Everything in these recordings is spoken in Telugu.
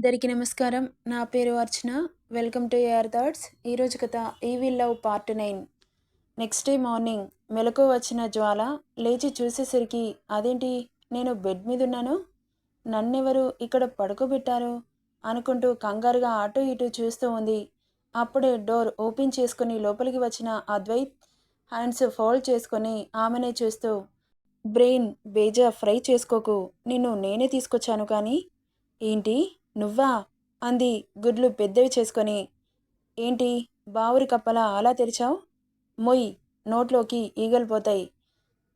అందరికీ నమస్కారం. నా పేరు Archana. Welcome to AR thoughts. ఈరోజు కథ EV love part nine. Next day morning మెలకు వచ్చిన జ్వాల లేచి చూసేసరికి అదేంటి? నేను బెడ్ మీద ఉన్నాను. నన్నెవరు ఇక్కడ పడుకోబెట్టారు? అనుకుంటూ కంగారుగా అటు ఇటు చూస్తూ ఉంది. అప్పుడే డోర్ ఓపెన్ చేసుకుని లోపలికి వచ్చిన అద్వైత్ హ్యాండ్స్ ఫోల్డ్ చేసుకొని ఆమెనే చూస్తూ బ్రెయిన్ బేజా ఫ్రై చేసుకోకు. నిన్ను నేనే తీసుకొచ్చాను కానీ. ఏంటి? నువ్వా? అంది గుడ్లు పెద్దవి చేసుకొని. ఏంటి? బావురి కప్పలా అలా తెరిచావు? మొయ్ నోట్లోకి ఈగలు పోతాయి.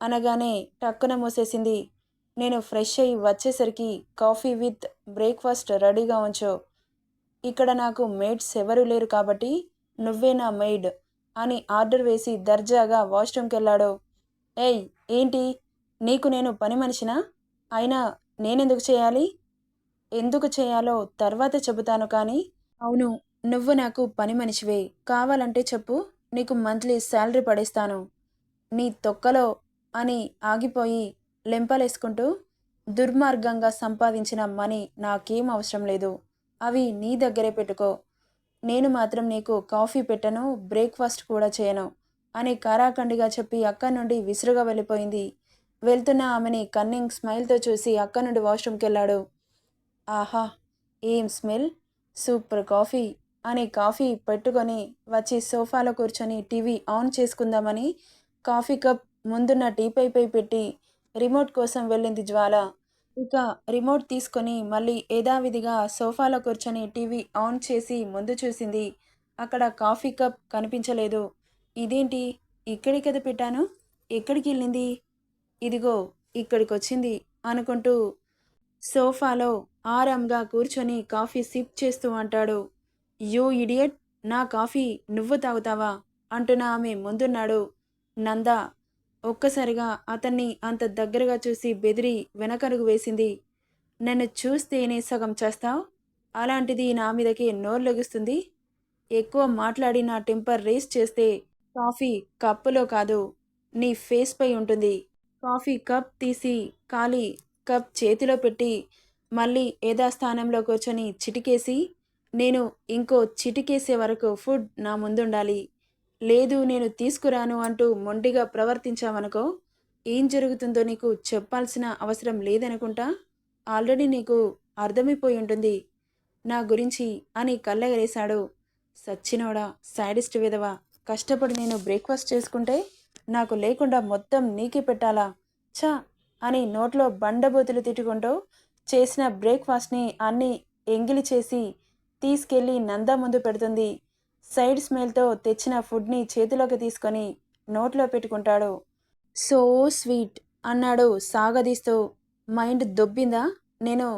అనగానే టక్కున మూసేసింది. నేను ఫ్రెష్ అయ్యి వచ్చేసరికి కాఫీ విత్ బ్రేక్ఫాస్ట్ రెడీగా ఉంచు. ఇక్కడ నాకు మేడ్స్ ఎవరూ లేరు కాబట్టి నువ్వే నా మెయిడ్ అని ఆర్డర్ వేసి దర్జాగా వాష్రూమ్కి వెళ్ళాడు ఏయ్ ఏంటి? నీకు నేను పని మనిషినా? అయినా నేనెందుకు చేయాలి? ఎందుకు చేయాలో తర్వాత చెబుతాను కానీ. అవును నువ్వు నాకు పని మనిషివే. కావాలంటే చెప్పు నీకు మంత్లీ శాలరీ పడేస్తాను. నీ తొక్కలో అని ఆగిపోయి లెంపలేసుకుంటూ దుర్మార్గంగా సంపాదించిన మనీ నాకేం అవసరం లేదు. అవి నీ దగ్గరే పెట్టుకో. నేను మాత్రం నీకు కాఫీ పెట్టను బ్రేక్ఫాస్ట్ కూడా చేయను అని కారాఖండిగా చెప్పి అక్క నుండి విసురుగా వెళ్ళిపోయింది. వెళ్తున్న ఆమెని కన్నింగ్ స్మైల్తో చూసి అక్క నుండి వాష్రూమ్కి వెళ్ళాడు ఆహా ఏం స్మెల్? Super coffee. అని కాఫీ పెట్టుకొని వచ్చి సోఫాలో కూర్చొని టీవీ ఆన్ చేసుకుందామని కాఫీ కప్ ముందున్న టీపైపై పెట్టి రిమోట్ కోసం వెళ్ళింది జ్వాల. ఇక రిమోట్ తీసుకొని మళ్ళీ యథావిధిగా సోఫాలో కూర్చొని టీవీ ఆన్ చేసి ముందు చూసింది. అక్కడ కాఫీ కప్ కనిపించలేదు. ఇదేంటి? ఇక్కడి కదా పెట్టాను? ఎక్కడికి వెళ్ళింది ఇదిగో ఇక్కడికి వచ్చింది అనుకుంటూ సోఫాలో ఆరాంగా కూర్చొని కాఫీ సిప్ చేస్తూ అంటాడు. యూ ఇడియట్ నా కాఫీ నువ్వు తాగుతావా? అంటున్న ఆమె ముందున్నాడు. నంద ఒక్కసారిగా అతన్ని అంత దగ్గరగా చూసి బెదిరి వెనకరుగు వేసింది. నన్ను చూస్తేనే సగం చేస్తావు? అలాంటిది నా మీదకి నోర్లొగిస్తుంది? ఎక్కువ మాట్లాడి నా టెంపర్ రేస్ చేస్తే కాఫీ కప్పులో కాదు నీ ఫేస్పై ఉంటుంది. కాఫీ కప్ తీసి ఖాళీ కప్ చేతిలో పెట్టి మళ్ళీ యథాస్థానంలో కూర్చొని చిటికేసి నేను ఇంకో చిటికేసే వరకు ఫుడ్ నా ముందుండాలి. లేదు నేను తీసుకురాను అంటూ మొండిగా ప్రవర్తించావనుకో ఏం జరుగుతుందో నీకు చెప్పాల్సిన అవసరం లేదనుకుంటా? ఆల్రెడీ నీకు అర్థమైపోయి ఉంటుంది. నా గురించి అని కళ్ళగరేశాడు. సచ్చినోడా సాడిస్ట్ విధవా కష్టపడి నేను బ్రేక్ఫాస్ట్ చేసుకుంటే నాకు లేకుండా మొత్తం నీకే పెట్టాలా? ఛా! అని నోట్లో బండబోతులు తిట్టుకుంటూ చేసిన బ్రేక్ఫాస్ట్ని అన్ని ఎంగిలి చేసి తీసుకెళ్ళి నంద ముందు పెడుతుంది. సైడ్ స్మెల్తో తెచ్చిన ఫుడ్ని చేతిలోకి తీసుకొని నోట్లో పెట్టుకుంటాడు. సో స్వీట్ అన్నాడు సాగదీస్తూ. మైండ్ దొబ్బిందా? నేను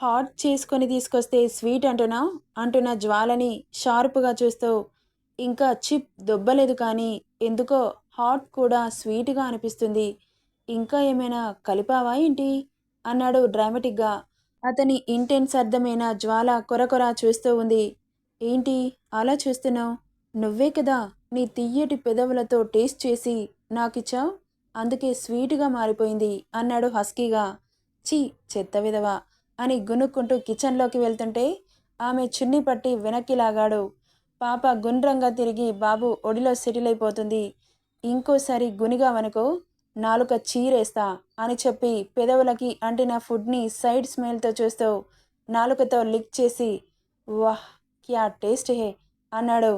హాట్ చేసుకొని తీసుకొస్తే స్వీట్ అంటున్నా? అంటున్న జ్వాలని షార్ప్గా చూస్తూ. ఇంకా చిప్ దొబ్బలేదు కానీ ఎందుకో హాట్ కూడా స్వీట్గా అనిపిస్తుంది. ఇంకా ఏమైనా కలిపావా ఏంటి? అన్నాడు డ్రామాటిక్గా. అతని ఇంటెన్స్ అర్థమైన జ్వాల కొరకొర చూస్తూ ఉంది. ఏంటి? అలా చూస్తున్నావు? నువ్వే కదా నీ తియ్యటి పెదవులతో టేస్ట్ చేసి నాకిచ్చావు? అందుకే స్వీట్గా మారిపోయింది అన్నాడు హస్కీగా. చీ చెత్త విధవా అని గునుక్కుంటూ కిచెన్లోకి వెళ్తుంటే ఆమె చున్ని పట్టి వెనక్కి లాగాడు. పాప గుండ్రంగా తిరిగి బాబు ఒడిలో సెటిల్ అయిపోతుంది. ఇంకోసారి గునిగావనుకో నాలుక చీరేస్తా అని చెప్పి పెదవులకి అంటిన ఫుడ్ని సైడ్ స్మెల్తో చూస్తూ నాలుకతో లిక్ చేసి వాహ్ క్యా టేస్ట్ హే అన్నాడు.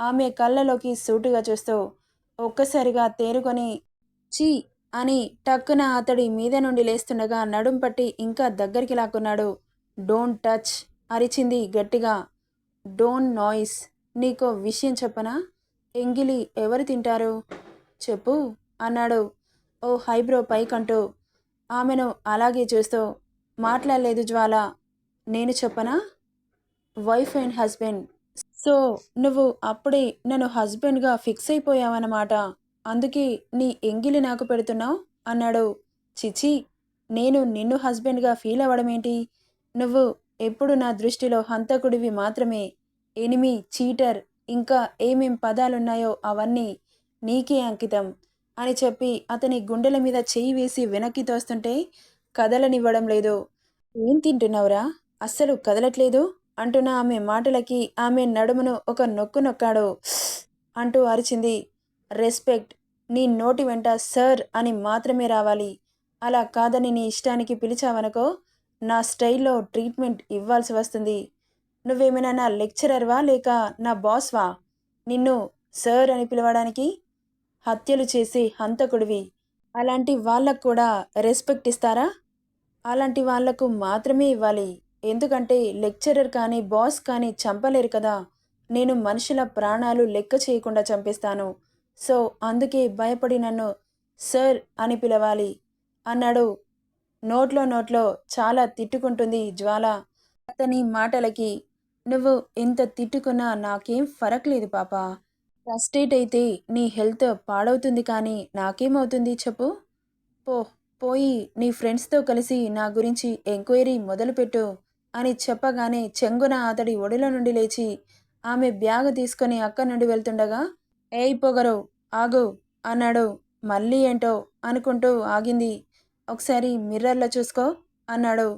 ఆమె కళ్ళలోకి సూటుగా చూస్తూ ఒక్కసారిగా తేరుకొని చీ అని టక్కున అతడి మీద నుండి లేస్తుండగా నడుం పట్టి ఇంకా దగ్గరికి లాక్కున్నాడు. డోంట్ టచ్ అరిచింది గట్టిగా. డోంట్ నాయిస్ నీకో విషయం చెప్పనా? ఎంగిలి ఎవరు తింటారు? చెప్పు అన్నాడు. ఓ హైబ్రో పైకంటూ ఆమెను అలాగే చూస్తూ మాట్లాడలేదు జ్వాల నేను చెప్పనా? వైఫ్ అండ్ హస్బెండ్ సో నువ్వు అప్పుడే నన్ను హస్బెండ్గా ఫిక్స్ అయిపోయావన్నమాట. అందుకే నీ ఎంగిలి నాకు పెడుతున్నావు? అన్నాడు. చిచి నేను నిన్ను హస్బెండ్గా ఫీల్ అవ్వడం ఏంటి నువ్వు ఎప్పుడు నా దృష్టిలో హంతకుడివి మాత్రమే. ఎనిమి చీటర్ ఇంకా ఏమేం పదాలున్నాయో అవన్నీ నీకే అంకితం. అని చెప్పి అతని గుండెల మీద చెయ్యి వేసి వెనక్కి తోస్తుంటే కదలనివ్వడం లేదు. ఏం తింటున్నావురా? అస్సలు కదలట్లేదు? అంటున్న ఆమె మాటలకి ఆమె నడుమును ఒక నొక్కు నొక్కాడు. అంటూ అరిచింది. రెస్పెక్ట్ నీ నోటి వెంట సర్ అని మాత్రమే రావాలి. అలా కాదని నీ ఇష్టానికి పిలిచావనుకో నా స్టైల్లో ట్రీట్మెంట్ ఇవ్వాల్సి వస్తుంది. నువ్వేమైనా నా లెక్చరర్వా లేక నా బాస్వా? నిన్ను సర్ అని పిలవడానికి హత్యలు చేసే హంతకుడివి. అలాంటి వాళ్ళకు కూడా రెస్పెక్ట్ ఇస్తారా? అలాంటి వాళ్ళకు మాత్రమే ఇవ్వాలి. ఎందుకంటే లెక్చరర్ కానీ బాస్ కానీ చంపలేరు కదా. నేను మనుషుల ప్రాణాలు లెక్క చేయకుండా చంపిస్తాను. సో అందుకే భయపడి నన్ను సర్ అని పిలవాలి. అన్నాడు. నోట్లో నోట్లో చాలా తిట్టుకుంటుంది జ్వాల. అతని మాటలకి నువ్వు ఎంత తిట్టుకున్నా నాకేం ఫరక్ లేదు పాప. ఫస్ట్ ఎయిడ్ అయితే నీ హెల్త్ పాడవుతుంది కానీ నాకేమవుతుంది చెప్పు? పో పోయి నీ ఫ్రెండ్స్తో కలిసి నా గురించి ఎంక్వైరీ మొదలుపెట్టు అని చెప్పగానే చెంగున అతడి ఒడిలో నుండి లేచి ఆమె బ్యాగ్ తీసుకొని అక్కడి నుండి వెళ్తుండగా ఏయ్ పొగరు ఆగు అన్నాడు. మళ్ళీ ఏంటో అనుకుంటూ ఆగింది. ఒకసారి మిర్రర్లో చూసుకో అన్నాడు.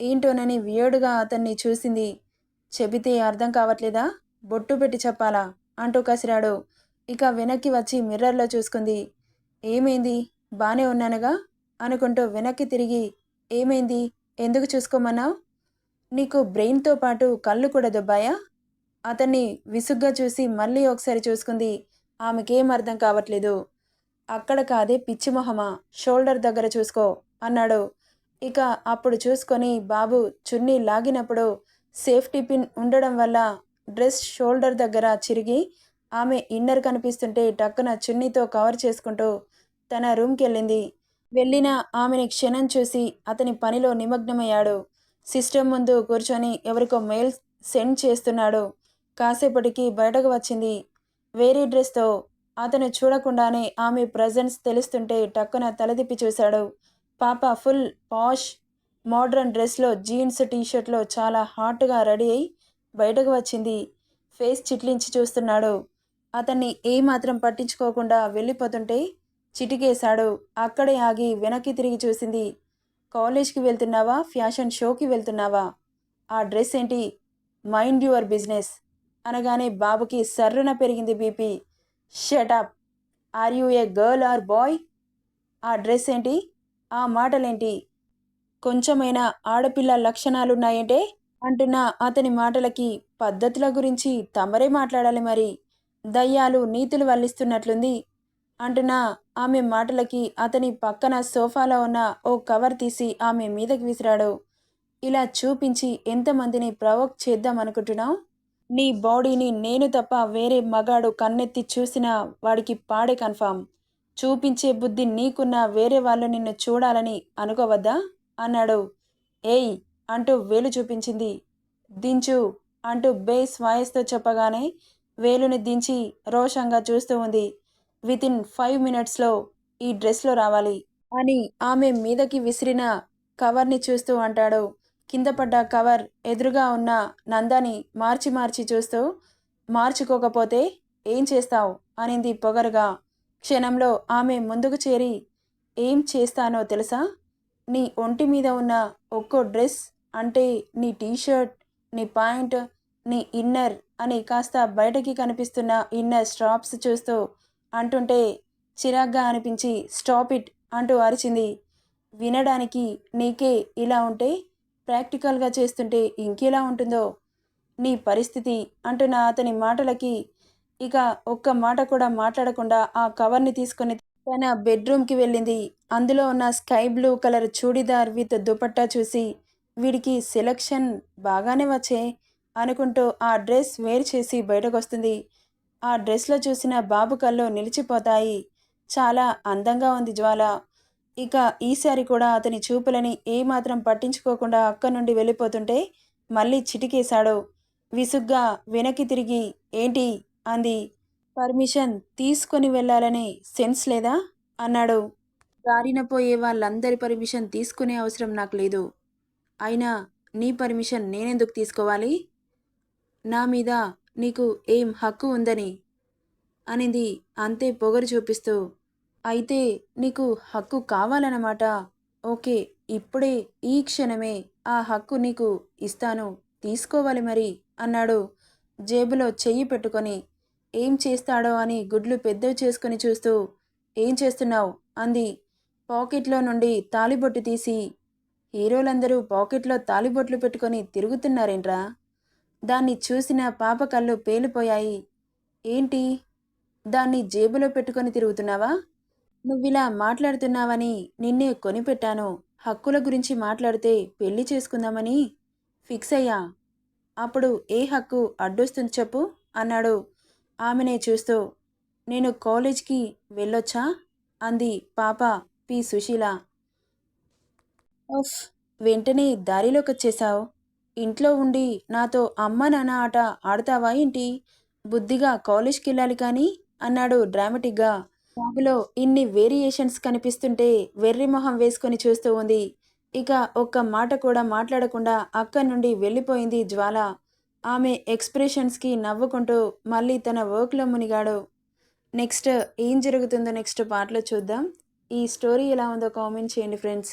ఏంటోనని వియోడుగా అతన్ని చూసింది. చెబితే అర్థం కావట్లేదా? బొట్టు పెట్టి చెప్పాలా? అంటూ కసిరాడు. ఇక వెనక్కి వచ్చి మిర్రర్లో చూసుకుంది. ఏమైంది? బానే ఉన్నానుగా? అనుకుంటూ వెనక్కి తిరిగి ఏమైంది? ఎందుకు చూసుకోమన్నావు? నీకు బ్రెయిన్తో పాటు కళ్ళు కూడా దొబ్బాయా? అతన్ని విసుగ్గా చూసి మళ్ళీ ఒకసారి చూసుకుంది. ఆమెకేం అర్థం కావట్లేదు. అక్కడ కాదే పిచ్చి మొహమా? షోల్డర్ దగ్గర చూసుకో అన్నాడు. ఇక అప్పుడు చూసుకొని బాబు చున్నీ లాగినప్పుడు సేఫ్టీ పిన్ ఉండడం వల్ల డ్రెస్ షోల్డర్ దగ్గర చిరిగి ఆమె ఇన్నర్ కనిపిస్తుంటే టక్కున చున్నీతో కవర్ చేసుకుంటూ తన రూమ్కి వెళ్ళింది వెళ్ళిన ఆమెని క్షణం చూసి అతని పనిలో నిమగ్నమయ్యాడు. సిస్టమ్ ముందు కూర్చొని ఎవరికో మెయిల్ సెండ్ చేస్తున్నాడు. కాసేపటికి బయటకు వచ్చింది. వేరే డ్రెస్తో అతను చూడకుండానే ఆమె ప్రజెన్స్ తెలుస్తుంటే టక్కున తలదిప్పి చూశాడు. పాప ఫుల్ పాష్ మోడ్రన్ డ్రెస్లో జీన్స్ టీషర్ట్లో చాలా హాట్గా రెడీ అయి బయటకు వచ్చింది. ఫేస్ చిట్లించి చూస్తున్నాడు. అతన్ని ఏమాత్రం పట్టించుకోకుండా వెళ్ళిపోతుంటే చిటికేశాడు. అక్కడే ఆగి వెనక్కి తిరిగి చూసింది. కాలేజ్కి వెళ్తున్నావా? ఫ్యాషన్ షోకి వెళ్తున్నావా? ఆ డ్రెస్ ఏంటి? మైండ్ యువర్ బిజినెస్ అనగానే బాబుకి సర్రున పెరిగింది BP. Shut up are you a girl or boy? ఆ డ్రెస్ ఏంటి? ఆ మాటలేంటి? కొంచెమైనా ఆడపిల్ల లక్షణాలున్నాయంటే అంటున్న అతని మాటలకి పద్ధతుల గురించి తమరే మాట్లాడాలి మరి. దయ్యాలు నీతులు వల్లిస్తున్నట్లుంది అంటున్న ఆమె మాటలకి అతని పక్కన సోఫాలో ఉన్న ఓ కవర్ తీసి ఆమె మీదకి విసిరాడు. ఇలా చూపించి ఎంతమందిని ప్రవోక్ చేద్దాం అనుకుంటున్నావు? నీ బాడీని నేను తప్ప వేరే మగాడు కన్నెత్తి చూసినా వాడికి పాడే కన్ఫామ్. చూపించే బుద్ధి నీకున్న వేరే వాళ్ళు నిన్ను చూడాలని అనుకోవద్దా? అన్నాడు. ఏయ్ అంటూ వేలు చూపించింది. దించు అంటూ బేస్ వాయిస్తో చెప్పగానే వేలుని దించి రోషంగా చూస్తూ ఉంది. విత్ ఇన్ ఫైవ్ మినిట్స్లో ఈ డ్రెస్లో రావాలి అని ఆమె మీదకి విసిరిన కవర్ని చూస్తూ అంటాడు. కింద పడ్డ కవర్ ఎదురుగా ఉన్న నందాని మార్చి మార్చి చూస్తూ మార్చుకోకపోతే ఏం చేస్తావు? అనింది పొగరుగా. క్షణంలో ఆమె ముందుకు చేరి ఏం చేస్తానో తెలుసా? నీ ఒంటి మీద ఉన్న ఒక్కో డ్రెస్ అంటే నీ టీషర్ట్ నీ పాయింట్ నీ ఇన్నర్ అని కాస్త బయటకి కనిపిస్తున్న ఇన్నర్ స్ట్రాప్స్ చూస్తూ అంటుంటే చిరాగ్గా అనిపించి స్టాప్ ఇట్ అంటూ అరిచింది. వినడానికి నీకే ఇలా ఉంటే ప్రాక్టికల్గా చేస్తుంటే ఇంకెలా ఉంటుందో? నీ పరిస్థితి అంటున్న అతని మాటలకి ఇక ఒక్క మాట కూడా మాట్లాడకుండా ఆ కవర్ని తీసుకొని తన బెడ్రూమ్కి వెళ్ళింది. అందులో ఉన్న sky blue colour churidar with dupatta చూసి వీడికి సెలక్షన్ బాగానే వచ్చే అనుకుంటూ ఆ డ్రెస్ వేర్ చేసి బయటకొస్తుంది. ఆ డ్రెస్లో చూసిన బాబు కళ్ళు నిలిచిపోతాయి. చాలా అందంగా ఉంది జ్వాల. ఇక ఈసారి కూడా అతని చూపులని ఏమాత్రం పట్టించుకోకుండా అక్కడి నుండి వెళ్ళిపోతుంటే మళ్ళీ చిటికేశాడు. విసుగ్గా వెనక్కి తిరిగి ఏంటి? అంది. పర్మిషన్ తీసుకొని వెళ్ళాలనే సెన్స్ లేదా? అన్నాడు. దారిన పోయే వాళ్ళందరి పర్మిషన్ తీసుకునే అవసరం నాకు లేదు. అయినా నీ పర్మిషన్ నేనెందుకు తీసుకోవాలి? నా మీద నీకు ఏం హక్కు ఉందని? అనేది అంతే పొగరు చూపిస్తూ. అయితే నీకు హక్కు కావాలన్నమాట. ఓకే ఇప్పుడే ఈ క్షణమే ఆ హక్కు నీకు ఇస్తాను. తీసుకోవాలి మరి అన్నాడు జేబులో చెయ్యి పెట్టుకొని. ఏం చేస్తాడో అని గుడ్లు పెద్దవి చేసుకుని చూస్తూ. ఏం చేస్తున్నావు? అంది. పాకెట్లో నుండి తాలిబొట్టు తీసి హీరోలందరూ పాకెట్లో తాలిబొట్లు పెట్టుకొని తిరుగుతున్నారేంట్రా? దాన్ని చూసిన పాప కళ్ళు పేలిపోయాయి. ఏంటి? దాన్ని జేబులో పెట్టుకొని తిరుగుతున్నావా? నువ్విలా మాట్లాడుతున్నావని నిన్నే కొనిపెట్టాను. హక్కుల గురించి మాట్లాడితే పెళ్ళి చేసుకుందామని ఫిక్స్ అయ్యా. అప్పుడు ఏ హక్కు అడ్డొస్తుంది చెప్పు అన్నాడు. ఆమెనే చూస్తూ నేను కాలేజ్కి వెళ్ళొచ్చా? అంది పాప పి సుశీల. ఉఫ్ వెంటనే దారిలోకి వచ్చేశావు ఇంట్లో ఉండి నాతో అమ్మ నాన్న ఆట ఆడతావా ఏంటి? బుద్ధిగా కాలేజ్కి వెళ్ళాలి కానీ? అన్నాడు డ్రామాటిక్గా. బాబులో ఇన్ని వేరియేషన్స్ కనిపిస్తుంటే వెర్రి మొహం వేసుకొని చూస్తూ ఉంది. ఇక ఒక్క మాట కూడా మాట్లాడకుండా అక్కడి నుండి వెళ్ళిపోయింది జ్వాల. ఆమె ఎక్స్ప్రెషన్స్కి నవ్వుకుంటూ మళ్ళీ తన వర్క్లో మునిగాడు. నెక్స్ట్ ఏం జరుగుతుందో నెక్స్ట్ పాటలో చూద్దాం. ఈ స్టోరీ ఎలా ఉందో కామెంట్ చేయండి friends.